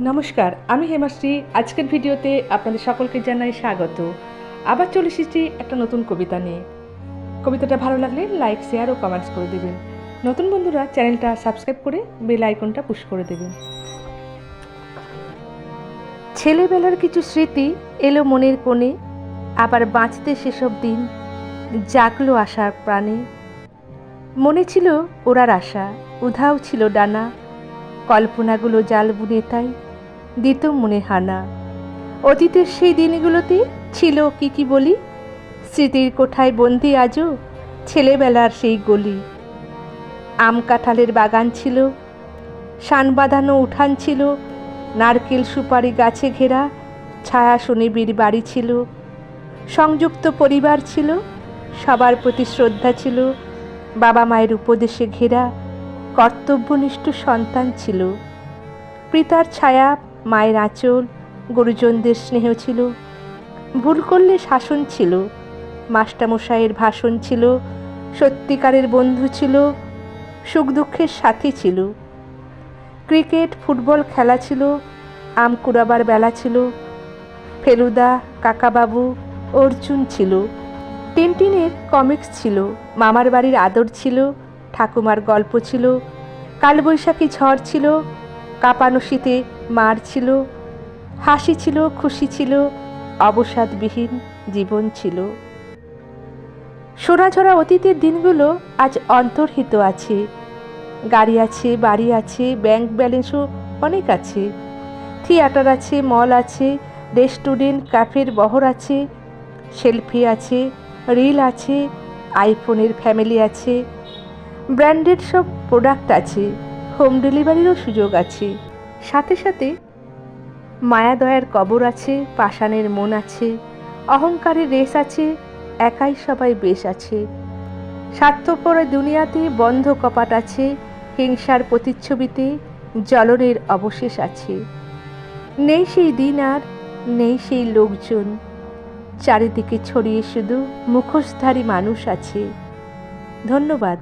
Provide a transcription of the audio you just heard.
নমস্কার, আমি হেমাশ্রী আজকের ভিডিওতে আপনাদের সকলকে জানাই স্বাগত। আবার চলে এসেছি একটা নতুন কবিতা নিয়ে। কবিতাটা ভালো লাগলে লাইক, শেয়ার ও কমেন্টস করে দেবেন। নতুন বন্ধুরা, চ্যানেলটা সাবস্ক্রাইব করে বেল আইকনটা পুশ করে দেবেন। ছেলেবেলার কিছু স্মৃতি এলো মনের কোণে, আবার বাঁচতে সেসব দিন জাগলো আশার প্রাণে। মনে ছিল ওরার আশা, উধাও ছিল ডানা কল্পনাগুলো জাল বুনে তাই, দিত মনে হানা। অতীতের সেই দিনগুলোতে ছিল কি কি বলি? স্মৃতির কোঠায় বন্দি আজও ছেলেবেলার সেই গলি। আম কাঁঠালের বাগান ছিল, শান বাঁধানো উঠান ছিল, নারকেল সুপারি গাছে ঘেরা, ছায়া শনিবীর বাড়ি ছিল। সংযুক্ত পরিবার ছিল, সবার প্রতি শ্রদ্ধা ছিল, বাবা মায়ের উপদেশে ঘেরা কর্তব্যনিষ্ঠ সন্তান ছিল। পিতার ছায়া, মায়ের আঁচল, গুরুজনদের স্নেহ ছিল। ভুল করলে শাসন ছিল। মাস্টামশাইয়ের ভাষণ ছিল। সত্যিকারের বন্ধু ছিল। সুখ দুঃখের সাথী ছিল। ক্রিকেট, ফুটবল খেলা ছিল। আম কুড়াবার বেলা ছিল। ফেলুদা, কাকাবাবু, অর্জুন ছিল। টিনটিনের কমিক্স ছিল। মামার বাড়ির আদর ছিল। ঠাকুমার গল্প ছিল। কালবৈশাখী ঝড় ছিল, কাঁপানো শীতে মার ছিল, হাসি ছিল, খুশি ছিল, অবসাদবিহীন জীবন ছিল। সোনাঝরা অতীতের দিনগুলো আজ অন্তর্হিত আছে। গাড়ি আছে, বাড়ি আছে, ব্যাংক ব্যালেন্সও অনেক আছে। থিয়েটার আছে, মল আছে, রেস্টুরেন্ট, ক্যাফের বহর আছে, সেলফি আছে, রিল আছে, আইফোনের ফ্যামিলি আছে ব্র্যান্ডেড সব প্রোডাক্ট আছে, হোম ডেলিভারিরও সুযোগ আছে। সাথে সাথে মায়াদয়ার কবর আছে, পাষাণের মন আছে, অহংকারের রেস আছে, একাই সবাই বেশ আছে। স্বার্থপর দুনিয়াতে বন্ধ কপাট আছে, হিংসার প্রতিচ্ছবিতে জ্বলনের অবশেষ আছে। নেই সেই দিন আর নেই সেই লোকজন, চারিদিকে ছড়িয়ে শুধু মুখোশধারী মানুষ আছে। ধন্যবাদ।